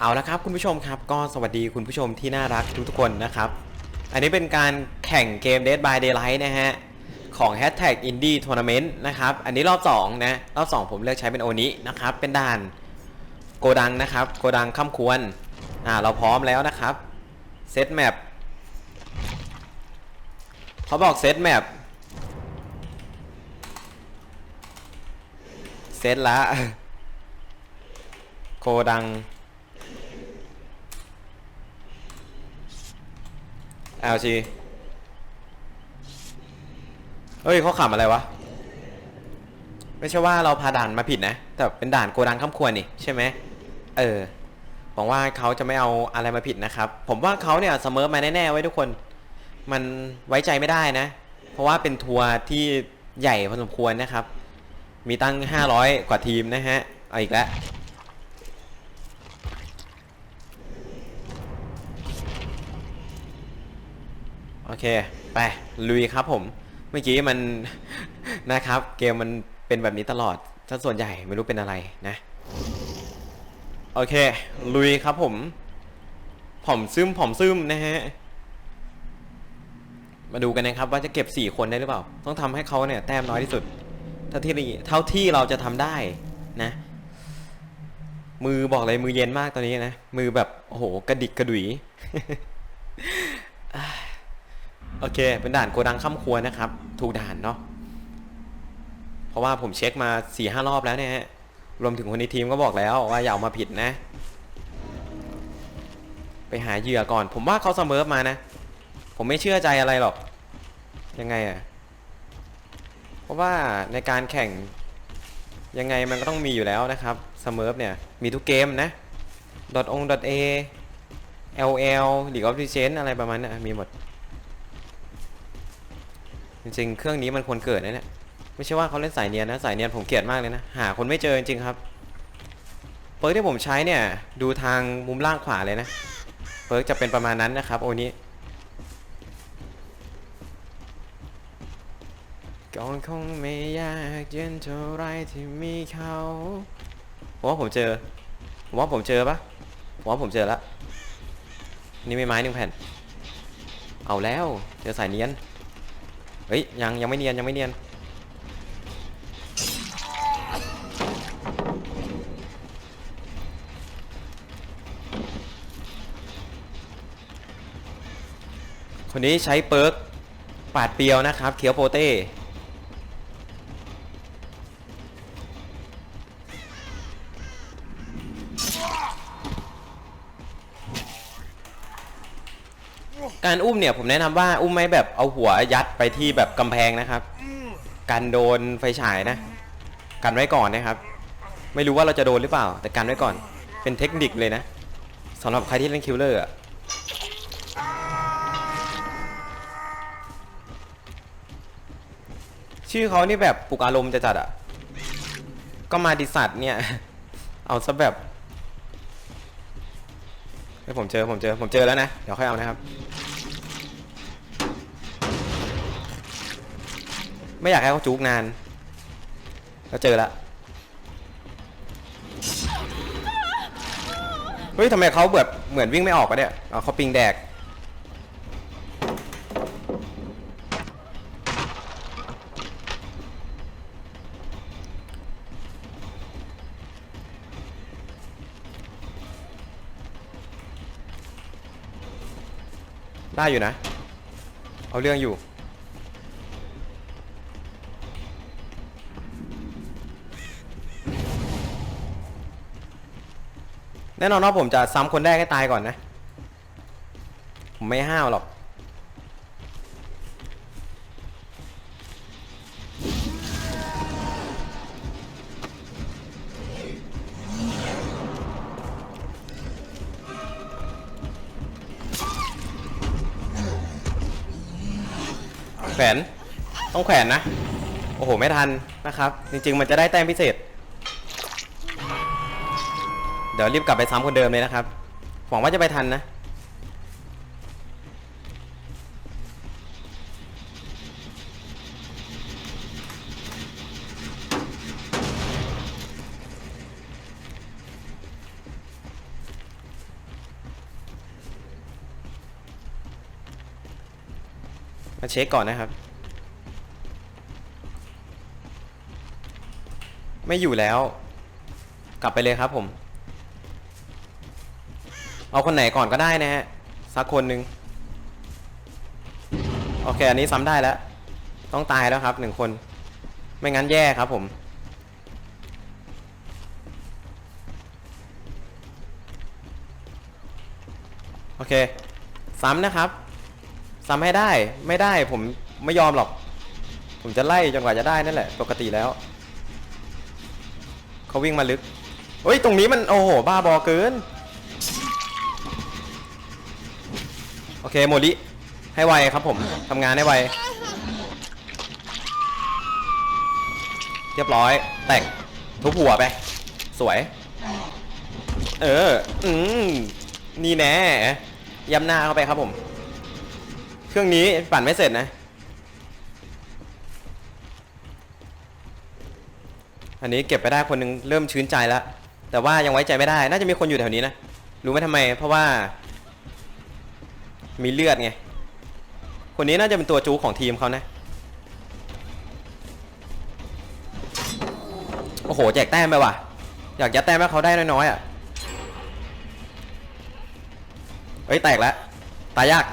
เอาละครับคุณผู้ชมครับก็สวัสดีคุณผู้ชมที่น่ารักทุกๆคนนะครับ อันนี้เป็นการแข่งเกม Dead by Daylight นะฮะ ของ Hashtag Indie Tournament นะครับ อันนี้รอบ 2 นะ รอบ 2 ผมเลือกใช้เป็นโอนี้นะครับ เป็นด่านโกดังนะครับ โกดังข้ามควรอ่าเราพร้อมแล้วนะครับเซตแมปเขาบอกเซตแมปเซตละโกดัง LG เฮ้ยเขาขำอะไรวะ ไม่ใช่ว่าเราพาด่านมาผิดนะ แต่เป็นด่านโกดังข้ามควรนี่ใช่ไหม เออหวังว่าเขาจะไม่เอาอะไรมาผิดนะครับ ผมว่าเขาเนี่ยเสมอมาแน่ๆไว้ทุกคน มันไว้ใจไม่ได้นะ เพราะว่าเป็นทัวร์ที่ใหญ่พอสมควรนะครับ มีตั้ง 500 กว่าทีมนะฮะ เอาอีกแล้ว โอเค ไป ลุยครับผม เมื่อกี้มัน นะครับ เกมมันเป็นแบบนี้ตลอดถ้าส่วนใหญ่ไม่รู้เป็นอะไรนะ โอเค ลุยครับผมผมซึมผมซึมนะฮะ มาดูกันนะครับว่าจะเก็บ 4 คนได้หรือเปล่า ต้องทำให้เขาเนี่ยแต้มน้อยที่สุด เท่าที่เท่าที่เราจะทำได้นะ มือบอกเลยมือเย็นมากตอนนี้นะ มือแบบ โอ้โห กระดิกกระดุย โอเค เป็นด่านโกดังข้ามครัวนะครับ ถูกด่านเนาะ เพราะว่าผมเช็คมา4ี่ห้ารอบแล้วเนี่ยฮะ รวมถึงคนในทีมก็บอกแล้วว่าอย่าเอามาผิดนะ ไปหาเหยื่อก่อน ผมว่าเขาเสมอมานะ ผมไม่เชื่อใจอะไรหรอก ยังไงอะเพราะว่าในการแข่งยังไงมันก็ต้องมีอยู่แล้วนะครับเสมอเนี่ย มีทุกเกมนะ .ong .a ll League of Legends อะไรประมาณนั้นมีหมด จริงๆ เครื่องนี้มันควรเกิดนะเนี่ย ไม่ใช่ว่าเขาเล่นสายเนียนนะ สายเนียนผมเกลียดมากเลยนะ หาคนไม่เจอจริงๆครับ เปิร์กที่ผมใช้เนี่ย ดูทางมุมล่างขวาเลยนะ เปิร์กจะเป็นประมาณนั้นนะครับ โอนี้ก่อนคงไม่ยากเย็นเท่าไรที่มีเขาผมว่าผมเจอผมว่าผมเจอปะผมว่าผมเจอแล้วนี่ไม่ไม้หนึ่งแผ่น เอาแล้ว เจอสายเนียน เฮ้ยยังยังไม่เนียนยังไม่เนียนคนนี้ใช้เปิร์กปาดเปียวนะครับเขียวโปเต้ การอุ้มเนี่ยผมแนะนำว่าอุ้มไม่แบบเอาหัวยัดไปที่แบบกำแพงนะครับ กันโดนไฟฉายนะ กันไว้ก่อนนะครับ ไม่รู้ว่าเราจะโดนหรือเปล่า แต่กันไว้ก่อน เป็นเทคนิคเลยนะสำหรับใครที่เล่นคิลเลอร์อะชื่อเขานี่แบบปลุกอารมณ์จะจัดอะก็มาดิสัตเนี่ย เอาซะแบบเฮ้ผมเจอผมเจอผมเจอแล้วนะ เดี๋ยวค่อยเอานะครับ ไม่อยากให้เขาจุกนานแล้วเจอละเฮ้ยทำไมเขาแบบเหมือนวิ่งไม่ออกปะเนี่ยเอเขาปิงแดกได้อยู่นะ เอาเรื่องอยู่ แน่นอนว่าผมจะซ้ำคนแรกให้ตายก่อนนะ ผมไม่ห้าวหรอก แขวน ต้องแขวนนะ โอ้โห ไม่ทันนะครับ จริง ๆ มันจะได้แต้มพิเศษ เดี๋ยวรีบกลับไปซ้ำคนเดิมเลยนะครับ หวังว่าจะไปทันนะ มาเช็คก่อนนะครับ ไม่อยู่แล้ว กลับไปเลยครับผม เอาคนไหนก่อนก็ได้นะฮะ สักคนหนึ่งโอเค อันนี้ซ้ำได้แล้ว ต้องตายแล้วครับหนึ่งคน ไม่งั้นแย่ครับผม โอเค ซ้ำนะครับ ซ้ำให้ได้ ไม่ได้ผมไม่ยอมหรอก ผมจะไล่จนกว่าจะได้นั่นแหละ ปกติแล้ว เขาวิ่งมาลึกเฮ้ย ตรงนี้มัน โอ้โห บ้าบอเกิน อเคโมลิให้ไวครับผมทำงานให้ไวเรียบร้อย แตกทุบหัวไป สวย เออ อืม นี่แน่ย้ำหน้าเข้าไปครับผม เครื่องนี้ปั่นไม่เสร็จนะ อันนี้เก็บไปได้คนหนึงเริ่มชื้นใจแล้ว แต่ว่ายังไว้ใจไม่ได้ น่าจะมีคนอยู่แถวนี้นะ รู้ไหมทำไม เพราะว่า มีเลือดไง คนนี้น่าจะเป็นตัวจูของทีมเขานะ โอ้โห แจกแต้มไปว่ะ อยากยัดแต้มให้เขาได้น้อยๆอะ เฮ้ย แตกแล้ว ตายยาก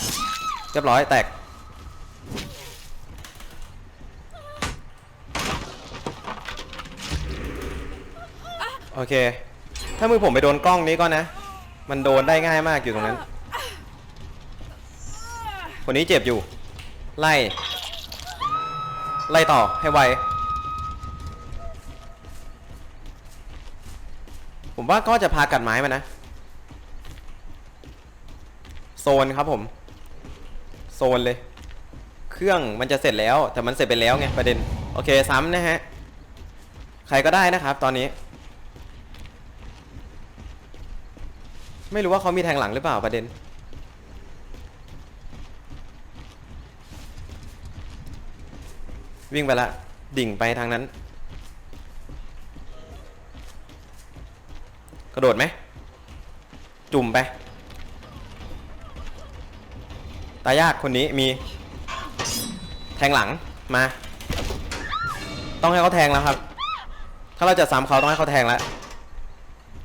เรียบร้อยแตก โอเค ถ้ามือผมไปโดนกล้องนี้ก็นะ มันโดนได้ง่ายมากอยู่ตรงนั้น คนนี้เจ็บอยู่ ไล่ ไล่ต่อให้ไว ผมว่าก็จะพากัดไม้มานะ โซนครับผม โซนเลย เครื่องมันจะเสร็จแล้ว แต่มันเสร็จไปแล้วไงประเด็น โอเคซ้ำนะฮะ ใครก็ได้นะครับตอนนี้ ไม่รู้ว่าเขามีแทงหลังหรือเปล่าประเด็น วิ่งไปละ ดิ่งไปทางนั้น กระโดดไหม จุ่มไป ตายากคนนี้มี แทงหลังมา ต้องให้เขาแทงแล้วครับ ถ้าเราจะซ้ำเขาต้องให้เขาแทงแล้ว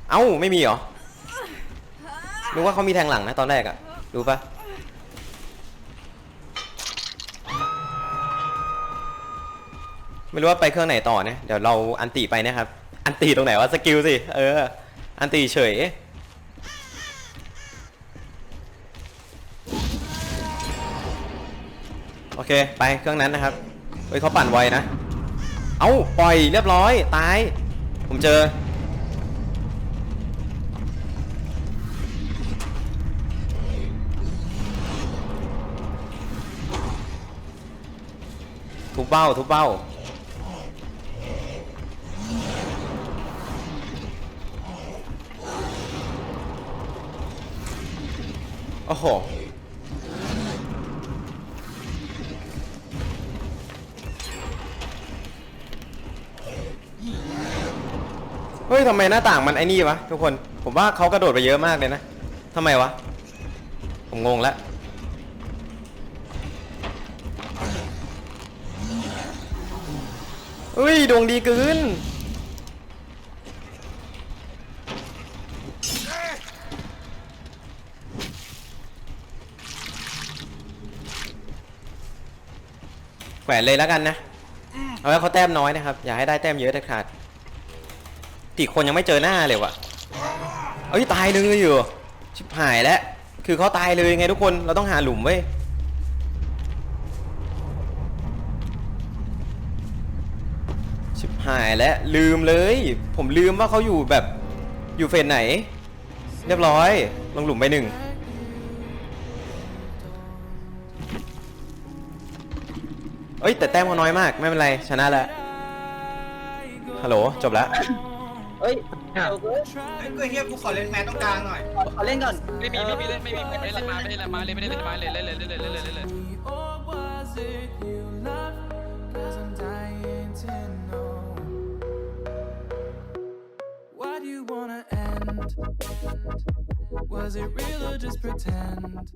เอ้า ไม่มีเหรอนึกว่าเขามีแทงหลังนะตอนแรกอะรู้ปะ ไม่รู้ว่าไปเครื่องไหนต่อเนี่ยเดี๋ยวเราอันตีไปนะครับ อันตีตรงไหนวะสกิลสิ เออ อันตีเฉย โอเค ไปเครื่องนั้นนะครับ เฮ้ยเขาปั่นไวนะ เอ้า ปล่อยเรียบร้อย ตาย ผมเจอ ทุบเบ้า ทุบเบ้า โอ้โหเฮ้ยทำไมหน้าต่างมันไอ้นี่วะทุกคน ผมว่าเขากระโดดไปเยอะมากเลยนะทำไมวะ ผมงงแล้วเฮ้ยดวงดีเกิน แขวนเลยแล้วกันนะ เอาไว้เขาแต้มน้อยนะครับ อย่าให้ได้แต้มเยอะเด็ดขาดตีคนยังไม่เจอหน้าเลยวะเอ้ยตายเลยอยู่ ชิบหายแล้ว คือเขาตายเลยไงทุกคน เราต้องหาหลุมเว้ยชิบหายแล้วลืมเลย ผมลืมว่าเขาอยู่แบบอยู่เฟสไหน เรียบร้อย ลงหลุมไปหนึ่ง เอ้ยแต่แต้มเขาน้อยมากไม่เป็นไรชนะแล้วฮัลโหลจบแล้วเอ้ยเดี๋ยวเว้ยเฮ้ยกูเฮียกูขอเล่นแมนตรงกลางหน่อยขอขอเล่นก่อนไม่มีไม่มีเล่นไม่มีไม่ได้เล่นมาไม่ได้เล่นมาเลยไม่ได้เล่นมาเลยเล่นเลยเล่นเลยเล่นเลยเล่นเลย Or was it you love? Cause I'm dying to know. Why do you wanna end? Was it real or just pretend?